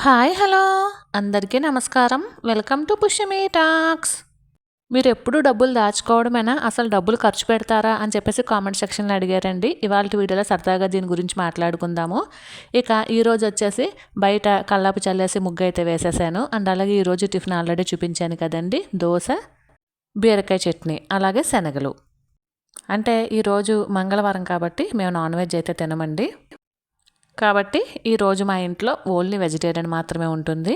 Hi hello. అందరికీ నమస్కారం. Welcome to Pushyami talks. మీరు ఎప్పుడు డబ్బులు దాచుకోవడమేనా? అసలు డబ్బులు ఖర్చు పెడతారా? అని చెప్పేసి కామెంట్ సెక్షన్లో అడిగారండి. ఇవాళ వీడియోలో సరదాగా దీని గురించి మాట్లాడుకుందాము. ఇక ఈరోజు వచ్చేసి బయట కల్లాపు చల్లేసి ముగ్గు అయితే వేసేసాను. అండ్ అలాగే ఈరోజు టిఫిన్ ఆల్రెడీ చూపించాను కదండి. దోశ బీరకాయ చట్నీ అలాగే శనగలు. అంటే ఈరోజు మంగళవారం కాబట్టి మేము నాన్ వెజ్ అయితే తినమండి. కాబట్టి ఈరోజు మా ఇంట్లో ఓన్లీ వెజిటేరియన్ మాత్రమే ఉంటుంది.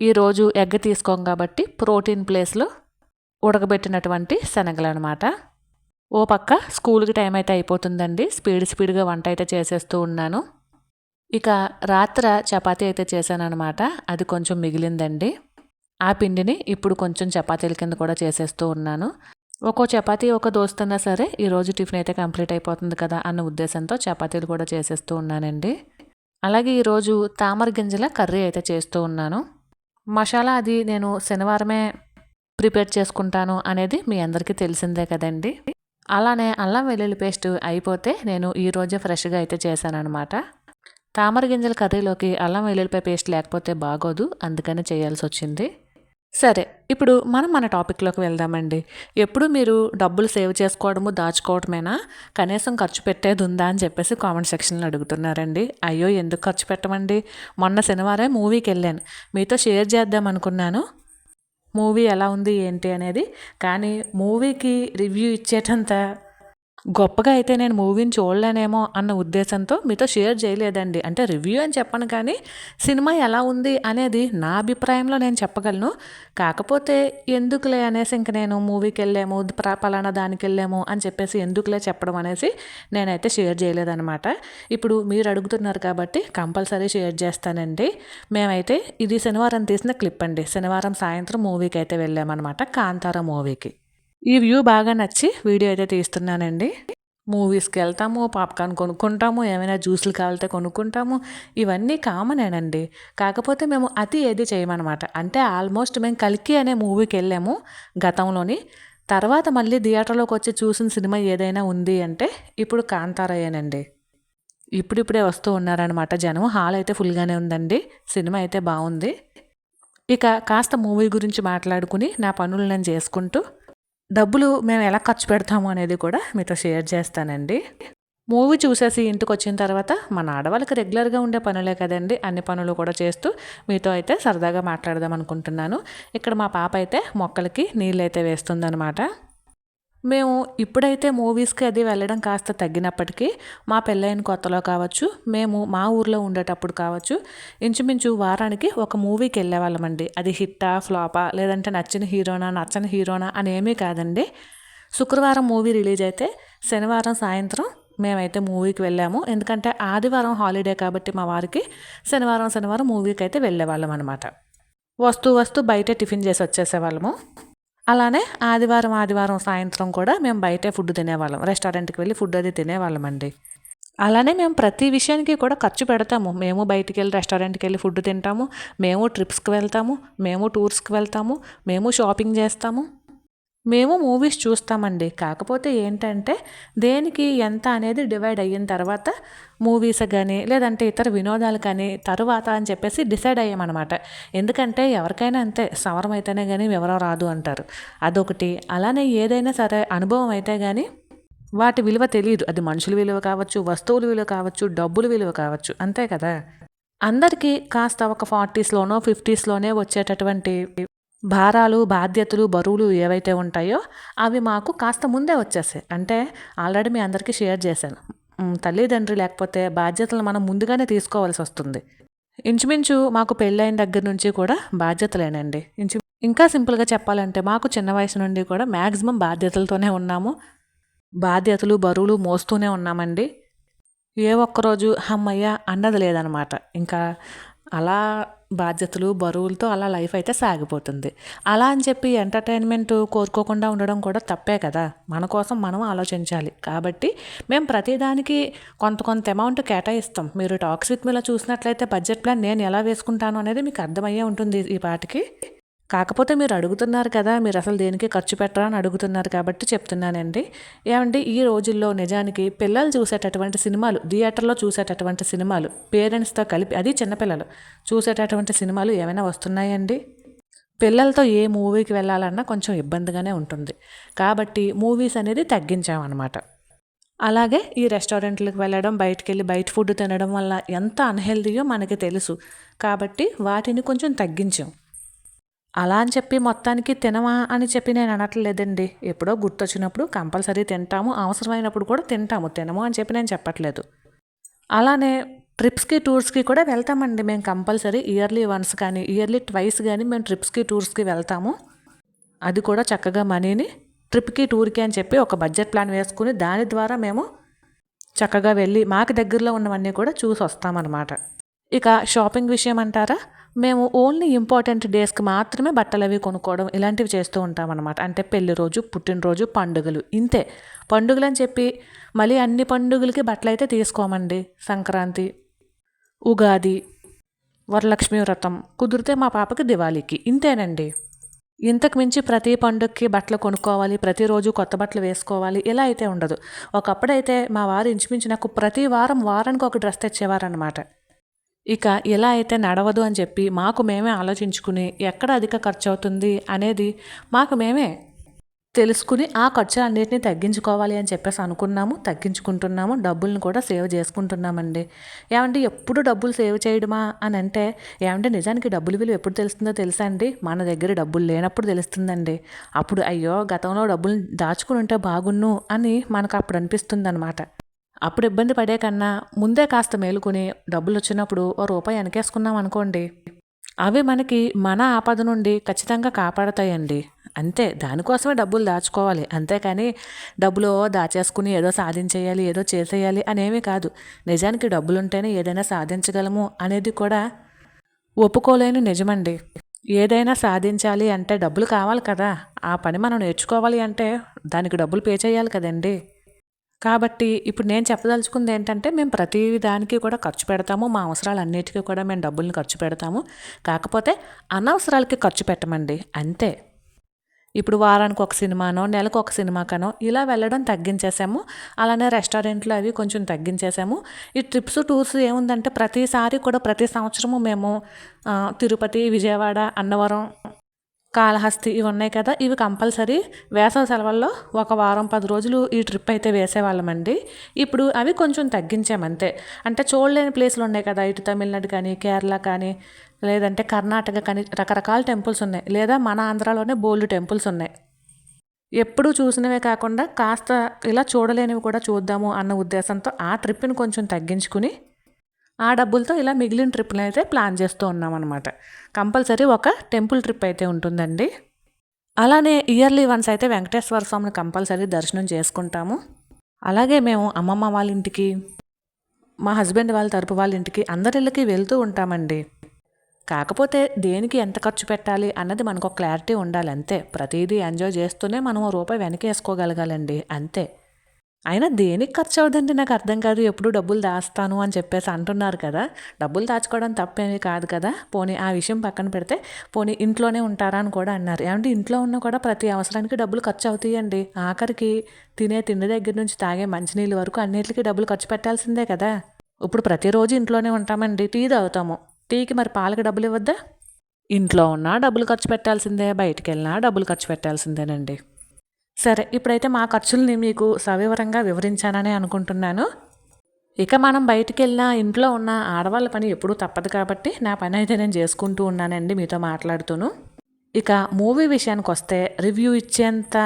ఈరోజు ఎగ్ తీసుకోం కాబట్టి ప్రోటీన్ ప్లేస్లో ఉడకబెట్టినటువంటి శనగలు అనమాట ఓ పక్క స్కూల్కి టైం అయితే అయిపోతుందండి. స్పీడ్ స్పీడ్గా వంట అయితే చేసేస్తూ ఉన్నాను. ఇక రాత్ర చపాతీ అయితే చేశాను అనమాట అది కొంచెం మిగిలిందండి. ఆ పిండిని ఇప్పుడు కొంచెం చపాతీల కింద కూడా చేసేస్తూ ఉన్నాను. ఒక్కో చపాతీ ఒక దోస్తున్నా సరే ఈరోజు టిఫిన్ అయితే కంప్లీట్ అయిపోతుంది కదా అన్న ఉద్దేశంతో చపాతీలు కూడా చేసేస్తూ ఉన్నానండి. అలాగే ఈరోజు తామర గింజల కర్రీ అయితే చేస్తూ ఉన్నాను. మసాలా అది నేను శనివారమే ప్రిపేర్ చేసుకుంటాను అనేది మీ అందరికీ తెలిసిందే కదండి. అలానే అల్లం వెల్లుల్లి పేస్ట్ అయిపోతే నేను ఈరోజే ఫ్రెష్గా అయితే చేశానమాట తామర గింజల కర్రీలోకి అల్లం వెల్లుల్లిపాయ పేస్ట్ లేకపోతే బాగోదు అందుకని చేయాల్సి వచ్చింది. సరే ఇప్పుడు మనం మన టాపిక్లోకి వెళ్దామండి. ఎప్పుడు మీరు డబ్బులు సేవ్ చేసుకోవడము దాచుకోవడమేనా కనీసం ఖర్చు పెట్టేది ఉందా అని చెప్పేసి కామెంట్ సెక్షన్లో అడుగుతున్నారండి. అయ్యో ఎందుకు ఖర్చు పెట్టమండి? మొన్న శనివారం మూవీకి వెళ్ళాను. మీతో షేర్ చేద్దాం అనుకున్నాను. మూవీ ఎలా ఉంది ఏంటి అనేది. కానీ మూవీకి రివ్యూ ఇచ్చేటంత గొప్పగా అయితే నేను మూవీని చూడలేనేమో అన్న ఉద్దేశంతో మీతో షేర్ చేయలేదండి. అంటే రివ్యూ అని చెప్పను కానీ సినిమా ఎలా ఉంది అనేది నా అభిప్రాయంలో నేను చెప్పగలను. కాకపోతే ఎందుకులే అనేసి ఇంక నేను మూవీకి వెళ్ళాము పలానా దానికి వెళ్ళాము అని చెప్పేసి ఎందుకులే చెప్పడం అనేసి నేనైతే షేర్ చేయలేదనమాట ఇప్పుడు మీరు అడుగుతున్నారు కాబట్టి కంపల్సరీ షేర్ చేస్తానండి. మేమైతే ఇది శనివారం తీసిన క్లిప్ అండి. శనివారం సాయంత్రం మూవీకి అయితే వెళ్ళామన్నమాట. కాంతార మూవీకి. ఈ వ్యూ బాగా నచ్చి వీడియో అయితే తీస్తున్నానండి. మూవీస్కి వెళ్తాము పాప్కార్న్ కొనుక్కుంటాము ఏమైనా జ్యూసులు కావాలితే కొనుక్కుంటాము ఇవన్నీ కామనేనండి కాకపోతే మేము అతి ఏది చేయమన్నమాట అంటే ఆల్మోస్ట్ మేము కలికి అనే మూవీకి వెళ్ళాము గతంలోని. తర్వాత మళ్ళీ థియేటర్లోకి వచ్చి చూసిన సినిమా ఏదైనా ఉంది అంటే ఇప్పుడు కాంతారయ్యేనండి. ఇప్పుడిప్పుడే వస్తూ ఉన్నారనమాట జనం. హాల్ అయితే ఫుల్గానే ఉందండి. సినిమా అయితే బాగుంది. ఇక కాస్త మూవీ గురించి మాట్లాడుకుని నా పనులు నేను చేసుకుంటూ డబ్బులు మేము ఎలా ఖర్చు పెడతాము అనేది కూడా మీతో షేర్ చేస్తానండి. మూవీ చూసేసి ఇంటికి వచ్చిన తర్వాత మన ఆడవాళ్ళకి రెగ్యులర్గా ఉండే పనులే కదండి. అన్ని పనులు కూడా చేస్తూ మీతో అయితే సరదాగా మాట్లాడదాం అనుకుంటున్నాను. ఇక్కడ మా పాప అయితే మొక్కలకి నీళ్ళు అయితే వేస్తుందనమాట మేము ఇప్పుడైతే మూవీస్కి అది వెళ్ళడం కాస్త తగ్గినప్పటికీ మా పెళ్ళైన కొత్తలో కావచ్చు మేము మా ఊర్లో ఉండేటప్పుడు కావచ్చు ఇంచుమించు వారానికి ఒక మూవీకి వెళ్ళేవాళ్ళమండి. అది హిట్టా ఫ్లాపా లేదంటే నచ్చిన హీరోనా నచ్చని హీరోనా అనేమీ కాదండి. శుక్రవారం మూవీ రిలీజ్ అయితే శనివారం సాయంత్రం మేమైతే మూవీకి వెళ్ళాము. ఎందుకంటే ఆదివారం హాలిడే కాబట్టి మా వారికి శనివారం శనివారం మూవీకి అయితే వెళ్ళేవాళ్ళం అనమాట వస్తూ వస్తూ బయట టిఫిన్ చేసి వచ్చేసేవాళ్ళము. అలానే ఆదివారం ఆదివారం సాయంత్రం కూడా మేము బయటే ఫుడ్ తినేవాళ్ళం. రెస్టారెంట్కి వెళ్ళి ఫుడ్ అది తినేవాళ్ళం అండి అలానే మేము ప్రతి విషయానికి కూడా ఖర్చు పెడతాము. మేము బయటికి వెళ్ళి రెస్టారెంట్కి వెళ్ళి ఫుడ్ తింటాము. మేము ట్రిప్స్కి వెళ్తాము. మేము టూర్స్కి వెళ్తాము. మేము షాపింగ్ చేస్తాము. మేము మూవీస్ చూస్తామండి. కాకపోతే ఏంటంటే దేనికి ఎంత అనేది డివైడ్ అయిన తర్వాత మూవీస్ కానీ లేదంటే ఇతర వినోదాలు కానీ తరువాత అని చెప్పేసి డిసైడ్ అయ్యామన్నమాట. ఎందుకంటే ఎవరికైనా అంతే సవరం అయితేనే కానీ వివరం రాదు అంటారు. అదొకటి. అలానే ఏదైనా సరే అనుభవం అయితే కానీ వాటి విలువ తెలియదు. అది మనుషుల విలువ కావచ్చు వస్తువుల విలువ కావచ్చు డబ్బుల విలువ కావచ్చు. అంతే కదా? అందరికీ కాస్త ఒక ఫార్టీస్లోనో ఫిఫ్టీస్లోనే వచ్చేటటువంటి భారాలు బాధ్యతలు బరువులు ఏవైతే ఉంటాయో అవి మాకు కాస్త ముందే వచ్చేసాయి. అంటే ఆల్రెడీ మీ అందరికీ షేర్ చేశాను. తల్లిదండ్రి లేకపోతే బాధ్యతలు మనం ముందుగానే తీసుకోవాల్సి వస్తుంది. ఇంచుమించు మాకు పెళ్ళైన దగ్గర నుంచి కూడా బాధ్యతలేనండి. ఇంచు ఇంకా సింపుల్గా చెప్పాలంటే మాకు చిన్న వయసు నుండి కూడా మ్యాక్సిమం బాధ్యతలతోనే ఉన్నాము. బాధ్యతలు బరువులు మోస్తూనే ఉన్నామండి. ఏ ఒక్కరోజు అమ్మయ్య అన్నది లేదనమాట. ఇంకా అలా బాధ్యతలు బరువులతో అలా లైఫ్ అయితే సాగిపోతుంది. అలా అని చెప్పి ఎంటర్టైన్మెంట్ కోరుకోకుండా ఉండడం కూడా తప్పే కదా. మన కోసం మనం ఆలోచించాలి. కాబట్టి మేము ప్రతిదానికి కొంత కొంత అమౌంట్ కేటాయిస్తాం. మీరు టాక్స్ విత్ మీలో చూసినట్లయితే బడ్జెట్ ప్లాన్ నేను ఎలా వేసుకుంటాను అనేది మీకు అర్థమయ్యే ఉంటుంది ఈ పాటికి. కాకపోతే మీరు అడుగుతున్నారు కదా మీరు అసలు దేనికి ఖర్చు పెట్టరా అని అడుగుతున్నారు కాబట్టి చెప్తున్నానండి. ఏమంటే ఈ రోజుల్లో నిజానికి పిల్లలు చూసేటటువంటి సినిమాలు థియేటర్లో చూసేటటువంటి సినిమాలు పేరెంట్స్తో కలిపి అది చిన్నపిల్లలు చూసేటటువంటి సినిమాలు ఏమైనా వస్తున్నాయండి? పిల్లలతో ఏ మూవీకి వెళ్ళాలన్నా కొంచెం ఇబ్బందిగానే ఉంటుంది. కాబట్టి మూవీస్ అనేది తగ్గించామన్నమాట. అలాగే ఈ రెస్టారెంట్లకు వెళ్ళడం బయటకు వెళ్ళి బయట ఫుడ్ తినడం వల్ల ఎంత అన్హెల్దీయో మనకి తెలుసు. కాబట్టి వాటిని కొంచెం తగ్గించాం. అలా అని చెప్పి మొత్తానికి తినమా అని చెప్పి నేను అనట్లేదండి. ఎప్పుడో గుర్తొచ్చినప్పుడు కంపల్సరీ తింటాము అవసరమైనప్పుడు కూడా తింటాము తినము అని చెప్పి నేను చెప్పట్లేదు. అలానే ట్రిప్స్కి టూర్స్కి కూడా వెళ్తామండి మేము కంపల్సరీ. ఇయర్లీ వన్స్ కానీ ఇయర్లీ ట్వైస్ కానీ మేము ట్రిప్స్కి టూర్స్కి వెళ్తాము. అది కూడా చక్కగా మనీని ట్రిప్కి టూర్కి అని చెప్పి ఒక బడ్జెట్ ప్లాన్ వేసుకుని దాని ద్వారా మేము చక్కగా వెళ్ళి మాకు దగ్గరలో ఉన్నవన్నీ కూడా చూసి వస్తామన్నమాట ఇక షాపింగ్ విషయం అంటారా? మేము ఓన్లీ ఇంపార్టెంట్ డేస్కి మాత్రమే బట్టలు అవి కొనుక్కోవడం ఇలాంటివి చేస్తూ ఉంటామన్నమాట. అంటే పెళ్ళి రోజు పుట్టినరోజు పండుగలు. ఇంతే. పండుగలు అని చెప్పి మళ్ళీ అన్ని పండుగలకి బట్టలు అయితే తీసుకోమండి. సంక్రాంతి ఉగాది వరలక్ష్మి వ్రతం కుదిరితే మా పాపకి దివాళీకి. ఇంతేనండి. ఇంతకు మించి ప్రతి పండుగకి బట్టలు కొనుక్కోవాలి ప్రతిరోజు కొత్త బట్టలు వేసుకోవాలి ఇలా అయితే ఉండదు. ఒకప్పుడైతే మా వారు ఇంచుమించు నాకు ప్రతి వారం వారానికి ఒక డ్రెస్ తెచ్చేవారనమాట ఇక ఇలా అయితే నడవదు అని చెప్పి మాకు మేమే ఆలోచించుకుని ఎక్కడ అధిక ఖర్చు అవుతుంది అనేది మాకు మేమే తెలుసుకుని ఆ ఖర్చులన్నింటినీ తగ్గించుకోవాలి అని చెప్పేసి అనుకున్నాము తగ్గించుకుంటున్నాము డబ్బులను కూడా సేవ్ చేసుకుంటున్నామండి. ఏమంటే ఎప్పుడు డబ్బులు సేవ్ చేయడమా అని అంటే ఏమంటే నిజానికి డబ్బులు విలువ ఎప్పుడు తెలుస్తుందో తెలుసా అండి? మన దగ్గర డబ్బులు లేనప్పుడు తెలుస్తుందండి. అప్పుడు అయ్యో గతంలో డబ్బులు దాచుకుని ఉంటే బాగున్ను అని మనకు అప్పుడు అనిపిస్తుంది అనమాట అప్పుడు ఇబ్బంది పడే కన్నా ముందే కాస్త మేలుకొని డబ్బులు వచ్చినప్పుడు ఓ రూపాయి వెనకేసుకున్నాం అనుకోండి. అవి మనకి మన ఆపద నుండి ఖచ్చితంగా కాపాడతాయండి. అంతే దానికోసమే డబ్బులు దాచుకోవాలి. అంతేకాని డబ్బులు దాచేసుకుని ఏదో సాధించేయాలి ఏదో చేసేయాలి అనేవి కాదు. నిజానికి డబ్బులు ఉంటేనే ఏదైనా సాధించగలము అనేది కూడా ఒప్పుకోలేని నిజమండి. ఏదైనా సాధించాలి అంటే డబ్బులు కావాలి కదా. ఆ పని మనం నేర్చుకోవాలి అంటే దానికి డబ్బులు పే చేయాలి కదండి. కాబట్టి ఇప్పుడు నేను చెప్పదలుచుకుంది ఏంటంటే మేము ప్రతి దానికి కూడా ఖర్చు పెడతాము. మా అవసరాలన్నిటికీ కూడా మేము డబ్బుల్ని ఖర్చు పెడతాము. కాకపోతే అనవసరాలకి ఖర్చు పెట్టమండి. అంతే. ఇప్పుడు వారానికి ఒక సినిమానో నెలకు ఒక సినిమాకనో ఇలా వెళ్ళడం తగ్గించేసాము. అలానే రెస్టారెంట్లు అవి కొంచెం తగ్గించేసాము. ఈ ట్రిప్స్ టూర్స్ ఏముందంటే ప్రతిసారి కూడా ప్రతి సంవత్సరము మేము తిరుపతి విజయవాడ అన్నవరం కాళహస్తి ఇవి ఉన్నాయి కదా ఇవి కంపల్సరీ వేసవి సెలవుల్లో ఒక వారం పది రోజులు ఈ ట్రిప్ అయితే వేసేవాళ్ళమండి. ఇప్పుడు అవి కొంచెం తగ్గించామంతే. అంటే చూడలేని ప్లేసులు ఉన్నాయి కదా ఇటు తమిళనాడు కానీ కేరళ కానీ లేదంటే కర్ణాటక కానీ రకరకాల టెంపుల్స్ ఉన్నాయి. లేదా మన ఆంధ్రాలోనే బోల్డ్ టెంపుల్స్ ఉన్నాయి. ఎప్పుడు చూసినవే కాకుండా కాస్త ఇలా చూడలేనివి కూడా చూద్దాము అన్న ఉద్దేశంతో ఆ ట్రిప్ని కొంచెం తగ్గించుకుని ఆ డబ్బులతో ఇలా మిగిలిన ట్రిప్ని అయితే ప్లాన్ చేస్తూ ఉన్నాం అనమాట కంపల్సరీ ఒక టెంపుల్ ట్రిప్ అయితే ఉంటుందండి. అలానే ఇయర్లీ వన్స్ అయితే వెంకటేశ్వర స్వామిని కంపల్సరీ దర్శనం చేసుకుంటాము. అలాగే మేము అమ్మమ్మ వాళ్ళ ఇంటికి మా హస్బెండ్ వాళ్ళ తరపు వాళ్ళ ఇంటికి అందరిళ్ళకి వెళ్తూ ఉంటామండి. కాకపోతే దేనికి ఎంత ఖర్చు పెట్టాలి అన్నది మనకు ఒక క్లారిటీ ఉండాలి అంతే ప్రతిదీ ఎంజాయ్ చేస్తూనే మనం రూపాయి వెనకేసుకోగలగాలండి. అంతే. అయినా దేనికి ఖర్చు అవుదండి నాకు అర్థం కాదు. ఎప్పుడు డబ్బులు దాస్తాను అని చెప్పేసి అంటున్నారు కదా. డబ్బులు దాచుకోవడం తప్పేమీ కాదు కదా. పోనీ ఆ విషయం పక్కన పెడితే పోనీ ఇంట్లోనే ఉంటారా అని కూడా అన్నారు. ఏమంటే ఇంట్లో ఉన్న కూడా ప్రతి అవసరానికి డబ్బులు ఖర్చు అవుతాయండి. ఆఖరికి తినే తిండి దగ్గర నుంచి తాగే మంచినీళ్ళు వరకు అన్నిటికీ డబ్బులు ఖర్చు పెట్టాల్సిందే కదా. ఇప్పుడు ప్రతిరోజు ఇంట్లోనే ఉంటామండి. టీ తాగుతాము. టీకి మరి పాలకి డబ్బులు ఇవ్వద్దా? ఇంట్లో ఉన్నా డబ్బులు ఖర్చు పెట్టాల్సిందే. బయటికి వెళ్ళినా డబ్బులు ఖర్చు పెట్టాల్సిందేనండి. సరే ఇప్పుడైతే మా ఖర్చుల్ని మీకు సవివరంగా వివరించానని అనుకుంటున్నాను. ఇక మనం బయటికి వెళ్ళినా ఇంట్లో ఉన్న ఆడవాళ్ళ పని ఎప్పుడూ తప్పదు కాబట్టి నా పని అయితే నేను చేసుకుంటూ ఉన్నానండి మీతో మాట్లాడుతూను. ఇక మూవీ విషయానికి వస్తే రివ్యూ ఇచ్చేంత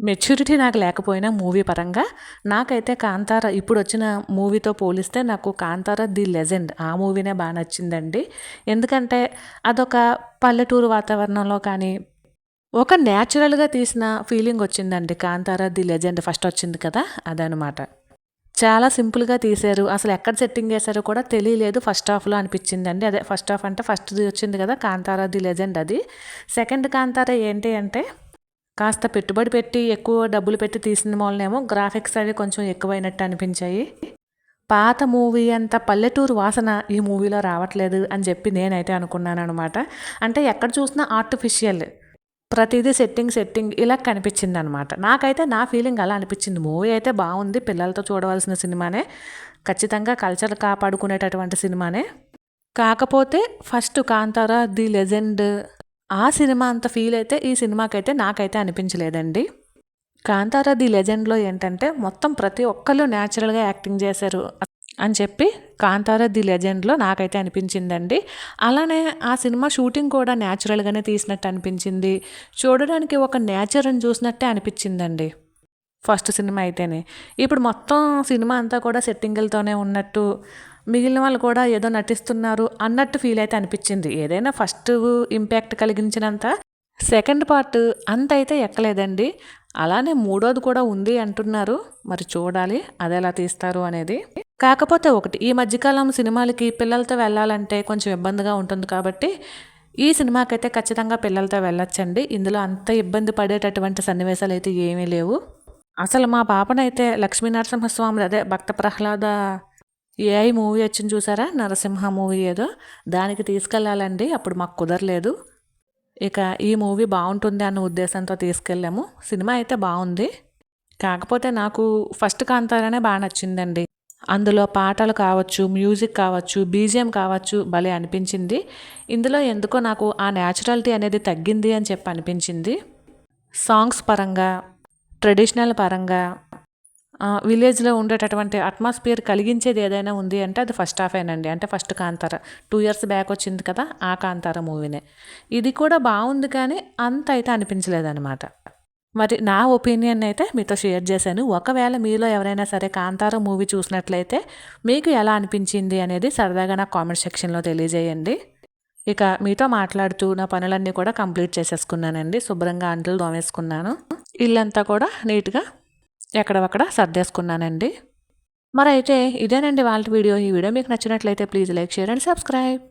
మెచ్యూరిటీ నాకు లేకపోయినా మూవీ పరంగా నాకైతే కాంతార ఇప్పుడు వచ్చిన మూవీతో పోలిస్తే నాకు కాంతార ది లెజెండ్ ఆ మూవీనే బాగా నచ్చిందండి. ఎందుకంటే అదొక పల్లెటూరు వాతావరణంలో కానీ ఒక న్యాచురల్గా తీసిన ఫీలింగ్ వచ్చిందండి. కాంతారా ది లెజెండ్ ఫస్ట్ వచ్చింది కదా అదనమాట. చాలా సింపుల్గా తీశారు. అసలు ఎక్కడ సెట్టింగ్ చేశారో కూడా తెలియలేదు. ఫస్ట్ హాఫ్లో అనిపించిందండి. అదే ఫస్ట్ హాఫ్ అంటే ఫస్ట్ది వచ్చింది కదా కాంతారా ది లెజెండ్ అది. సెకండ్ కాంతారా ఏంటి అంటే కాస్త పెట్టుబడి పెట్టి ఎక్కువ డబ్బులు పెట్టి తీసిన వాళ్ళనేమో గ్రాఫిక్స్ అవి కొంచెం ఎక్కువైనట్టు అనిపించాయి. పాత మూవీ అంత పల్లెటూరు వాసన ఈ మూవీలో రావట్లేదు అని చెప్పి నేనైతే అనుకున్నాను అనమాట అంటే ఎక్కడ చూసినా ఆర్టిఫిషియల్. ప్రతిదీ సెట్టింగ్ సెట్టింగ్ ఇలా కనిపించింది అనమాట నాకైతే నా ఫీలింగ్ అలా అనిపించింది. మూవీ అయితే బాగుంది. పిల్లలతో చూడవలసిన సినిమానే. ఖచ్చితంగా కల్చర్ కాపాడుకునేటటువంటి సినిమానే. కాకపోతే ఫస్ట్ కాంతారా ది లెజెండ్ ఆ సినిమా అంత ఫీల్ అయితే ఈ సినిమాకైతే నాకైతే అనిపించలేదండి. కాంతారా ది లెజెండ్లో ఏంటంటే మొత్తం ప్రతి ఒక్కళ్ళు న్యాచురల్గా యాక్టింగ్ చేశారు. అని చెప్పి కాంతారా ది లెజెండ్లో నాకైతే అనిపించిందండి. అలానే ఆ సినిమా షూటింగ్ కూడా న్యాచురల్గానే తీసినట్టు అనిపించింది. చూడడానికి ఒక నేచర్ని చూసినట్టే అనిపించిందండి. ఫస్ట్ సినిమా అయితేనే. ఇప్పుడు మొత్తం సినిమా అంతా కూడా సెట్టింగులతోనే ఉన్నట్టు మిగిలిన వాళ్ళు కూడా ఏదో నటిస్తున్నారు అన్నట్టు ఫీల్ అయితే అనిపించింది. ఏదైనా ఫస్ట్ ఇంపాక్ట్ కలిగించినంత సెకండ్ పార్ట్ అంత అయితే ఎక్కలేదండి. అలానే మూడోది కూడా ఉంది అంటున్నారు. మరి చూడాలి అది ఎలా తీస్తారు అనేది. కాకపోతే ఒకటి ఈ మధ్యకాలం సినిమాలకి పిల్లలతో వెళ్ళాలంటే కొంచెం ఇబ్బందిగా ఉంటుంది కాబట్టి ఈ సినిమాకైతే ఖచ్చితంగా పిల్లలతో వెళ్ళొచ్చండి. ఇందులో అంత ఇబ్బంది పడేటటువంటి సన్నివేశాలు అయితే ఏమీ లేవు. అసలు మా పాపనైతే లక్ష్మీనరసింహస్వామి అదే భక్త ప్రహ్లాద ఏఐ మూవీ వచ్చింది చూసారా? నరసింహ మూవీ ఏదో. దానికి తీసుకెళ్ళాలండి అప్పుడు మాకు కుదరలేదు. ఇక ఈ మూవీ బాగుంటుంది అన్న ఉద్దేశంతో తీసుకెళ్ళాము. సినిమా అయితే బాగుంది. కాకపోతే నాకు ఫస్ట్ కాంతారనే బాగా నచ్చిందండి. అందులో పాటలు కావచ్చు మ్యూజిక్ కావచ్చు బీజిఎం కావచ్చు భలే అనిపించింది. ఇందులో ఎందుకో నాకు ఆ న్యాచురాలిటీ అనేది తగ్గింది అని చెప్పి అనిపించింది. సాంగ్స్ పరంగా ట్రెడిషనల్ పరంగా విలేజ్లో ఉండేటటువంటి అట్మాస్ఫియర్ కలిగించేది ఏదైనా ఉంది అంటే అది ఫస్ట్ హాఫ్ అండి అంటే first Kantara. Two years back వచ్చింది కదా ఆ కాంతార మూవీనే. ఇది కూడా బాగుంది కానీ అంత అయితే అనిపించలేదన్నమాట. మరి నా ఒపీనియన్ అయితే మీతో షేర్ చేశాను. ఒకవేళ మీలో ఎవరైనా సరే కాంతారా మూవీ చూసినట్లయితే మీకు ఎలా అనిపించింది అనేది సరదాగా నా కామెంట్ సెక్షన్లో తెలియజేయండి. ఇక మీతో మాట్లాడుతూ నా పనులన్నీ కూడా కంప్లీట్ చేసేసుకున్నానండి. శుభ్రంగా అంట్లు దోమేసుకున్నాను ఇల్లంతా కూడా నీట్గా ఎక్కడవక్కడ సర్దేసుకున్నానండి. మరి అయితే ఇదేనండి వాళ్ళ వీడియో. ఈ వీడియో మీకు నచ్చినట్లయితే please like share and subscribe.